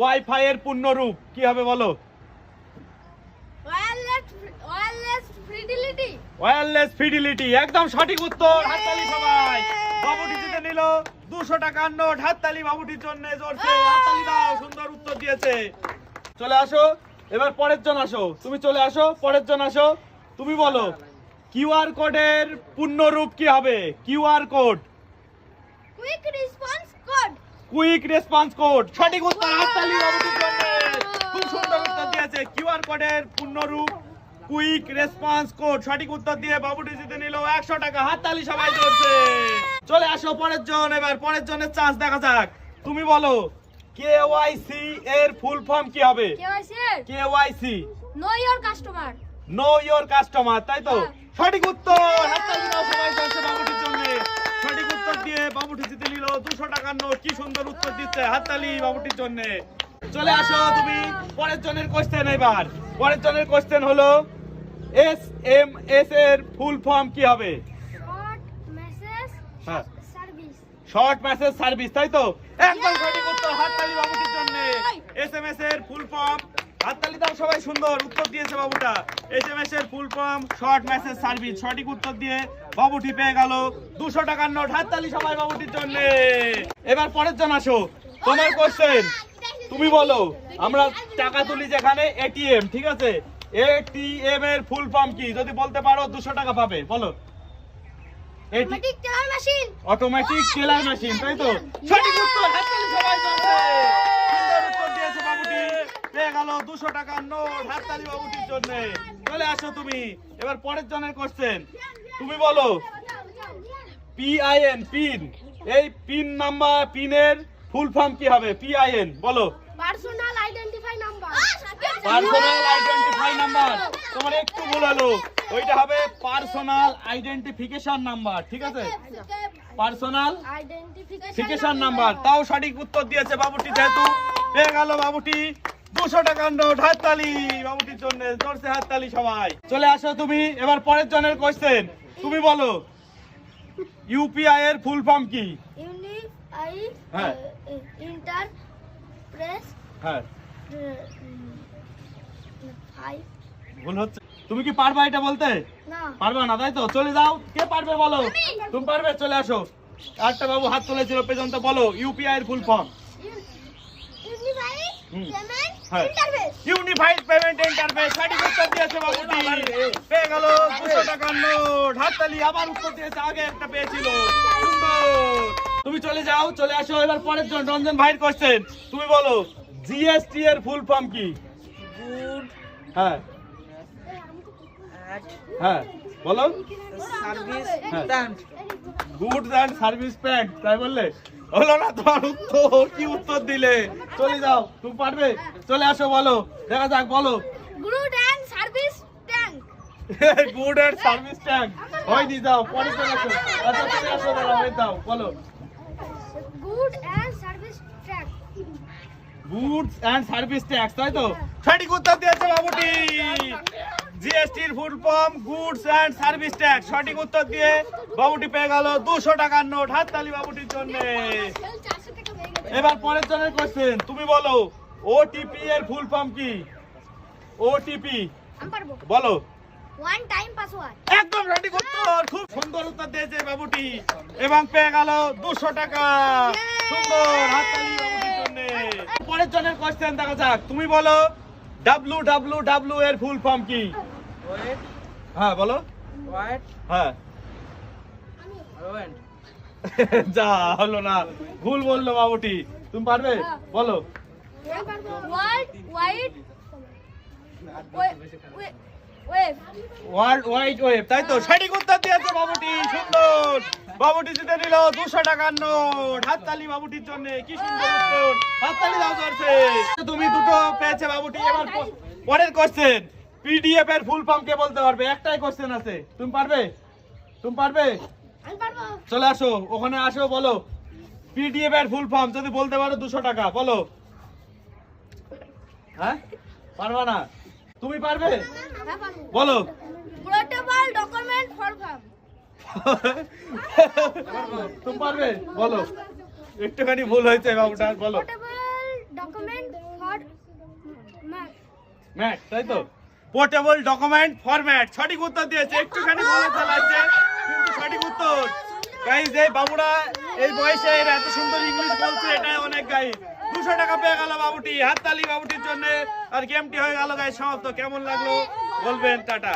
Wifi এর পূর্ণ রূপ কি হবে বলো? ওয়্যারলেস ফিডিলিটি একদম সঠিক উত্তর হাততালি সবাই। বাবুটি জিতে নিল দুশো টাকার নোট হাততালি বাবুটির জন্য জোরছে হাততালি দাও সুন্দর উত্তর দিয়েছে। চলে আসো এবার পরের জন আসো। তুমি চলে আসো পরের জন আসো। তুমি বলো কিউআর কোডের পূর্ণ রূপ কি হবে? QR code. Quick response quick response code. সঠিক উত্তর হাততালি জন্য খুব সুন্দর উত্তর দিয়েছে। কিউআর কোডের পূর্ণ রূপ কুইক রেসপন্স কোড। সঠিক উত্তর দিয়ে বাবুটি জিতে নিল একশো টাকা। হাততালি সবাই করছে চলে আসো পরের জন। এবার পরের জনের চান্স দেখা যাক। তুমি বলো কেওয়াইসি এর ফুল ফর্ম কি হবে? KYC know your customer know your customer তাই তো? হ্যাঁ। সঠিক উত্তর। হাততালি দাও সবাই সঠিক উত্তর দিয়ে বাবুটি জিতে নিল। দুশো টাকার নোট। কি সুন্দর উত্তর দিচ্ছে হাততালি বাবুটির জন্য। চলে আসো তুমি পরের জনের কোশ্চেন এবার। পরের জনের কোশ্চেন হলো এস এম এস এর ফুল ফর্ম কি হবে? শর্ট মেসেজ সার্ভিস তাই তো? একদম সঠিক উত্তর হাততালি বাবুটির জন্য। এসএমএস এর ফুল ফর্ম হাততালি দাও সবাই সুন্দর। উত্তর দিয়েছে বাবুটা। এসএমএস এর full form short message service সঠিক উত্তর দিয়ে বাবুটি পেয়ে গেল। দুশো টাকার নোট হাততালি সবাই বাবুটির জন্য। এবার পরের জন আসো। তোমার কোশ্চেন তুমি বলো। আমরা টাকা তুলি যেখানে এটিএম ঠিক আছে? এটিএম এর ফুল ফর্ম কি? যদি বলতে পারো দুশো টাকা পাবে। বলো। Automatic teller machine automatic teller machine তাই তো? সঠিক উত্তর হাততালি সবাই করছে সুন্দর উত্তর দিয়েছে বাবুটি পেয়ে গেল দুশো টাকার নোট হাততালি বাবুটির জন্য। চলে আসো তুমি। এবার পরের জনের কোশ্চেন তুমি বলো পিআইএন পিন এই পিন নাম্বার পিনের ফুল ফর্ম কি হবে? পিআইএন বলো। Personal identify number personal identify number তোমার একটু ভুল হলো। ওইটা হবে পার্সোনাল আইডেন্টিফিকেশন নাম্বার ঠিক আছে? পার্সোনাল আইডেন্টিফিকেশন নাম্বার তাও সঠিক উত্তর দিয়েছে বাবুটি যেহেতু। পেয়ে গেল বাবুটি। দুশো নোট হাততালি বাবুটির জন্য হাততালি সবাই চলে আসো তুমি এবার পরের জনের কোশ্চেন তুমি বলো ইউপিআই এর ফুল ফর্ম কি ইউনিফাই হ্যাঁ। ইন্টার প্রেস হ্যাঁ ভুল হচ্ছে তুমি কি পারবা এটা বলতে পারবা না তাই তো চলে যাও কে পারবে বলো তুমি পারবে চলে আসো আরেকটা বাবু হাত তুলেছিল পেছনতে বলো ইউপিআই এর ফুল ফর্ম ইউনিফাই পেমেন্ট হ্যাঁ। ইন্টারফেস ইউনিফাইড পেমেন্ট ইন্টারফেস সঠিক উত্তর দিয়েছে বাবুটি পেয়ে গেল দুশো টাকার নোট। হাততালি আবার উত্তর দিয়েছে আগে একটা পেয়েছিল। সুন্দর। তুমি চলে যাও চলে আসো। এবার পরের জন রঞ্জন ভাইয়ের কোশ্চেন তুমি বলো জিএসটি এর ফুল ফর্ম কি? গুড হ্যাঁ। হ্যাঁ। বলো। সার্ভিস হ্যাঁ। গুডস অ্যান্ড সার্ভিস প্যান্ট তাই বললে? হলো না তোমার উত্তর কি উত্তর দিলে? চলে যাও তুমি পারবে? চলে আসো বলো। দেখা যাক বলো। Good and service tank good and service tank হয় দি দাও পরে চলে আসো। আচ্ছা চলে আসো দাঁড়াও দাও বলো। Good and service tank goods and service tax তাই তো? সঠিক উত্তর দিয়েছে বাবুটি। জিএসটির full form goods and service tax সঠিক উত্তর দিয়ে বাবুটি পেয়ে গেল দুশো টাকার নোট হাততালি বাবুটির জন্য। এবার পরের জনের কোশ্চেন তুমি বলো ওটিপি এর ফুল ফর্ম কি? ওটিপি বলো। ওয়ান টাইম পাসওয়ার্ড একদম সঠিক উত্তর। খুব সুন্দর উত্তর দিয়েছে বাবুটি। এবং পেয়ে গেল দুশো টাকা। সুন্দর হাততালি বাবুটির জন্য। পরের জনের কোশ্চেন দেখা যাক। তুমি বলো ডাব্লু ডাব্লু ডাব্লু এর ফুল ফর্ম কি? হ্যাঁ বলো। ওয়াইট হ্যাঁ। যা হলো না। ভুল বলল বাবুটি। তুমি পারবে? বলো। World wide. ওয়েব। তাই তো সঠিক উত্তর দিয়েছে বাবুটি। সুন্দর। বাবুটি জিতে নিল দুশো টাকার নোট। হাততালি বাবুটির জন্য। কি সুন্দর উত্তর। হাততালি দাও করছে তুমি দুটো পেয়েছে বাবুটি। এবার পরের কোশ্চেন পিডিএফ এর ফুল ফর্ম কে বলতে পারবে? একটাই কোশ্চেন আছে। তুমি পারবে? তুমি পারবে? আমি পারব। চলে আসো ওখানে আসো বলো। পিডিএফ এর ফুল ফর্ম যদি বলতে পারো দুশো টাকা বলো। হ্যাঁ? পারবা না? তুমি পারবে? পারব বলো। পোর্টেবল ডকুমেন্ট ফর ফার্ম তুমি পারবে? বলো। একটুখানি ভুল হয়েছে বাবুটার বলো। ডকুমেন্ট ম্যাট তাই তো? পোর্টেবল ডকুমেন্ট ফরম্যাট সঠিক উত্তর দিয়েছে, একটুখানি বলে চালাচ্ছে, কিন্তু সঠিক উত্তর। গাইজ এই বাবুরা, এই বয়সে এরা এত সুন্দর ইংলিশ বলছে, এটাই অনেক গাই দুশো টাকা পেয়ে গেল বাবুটি, হাততালি বাবুটির জন্য, আর গেমটি হয়ে গেল গাই সমাপ্ত। কেমন লাগল বলবেন, টাটা।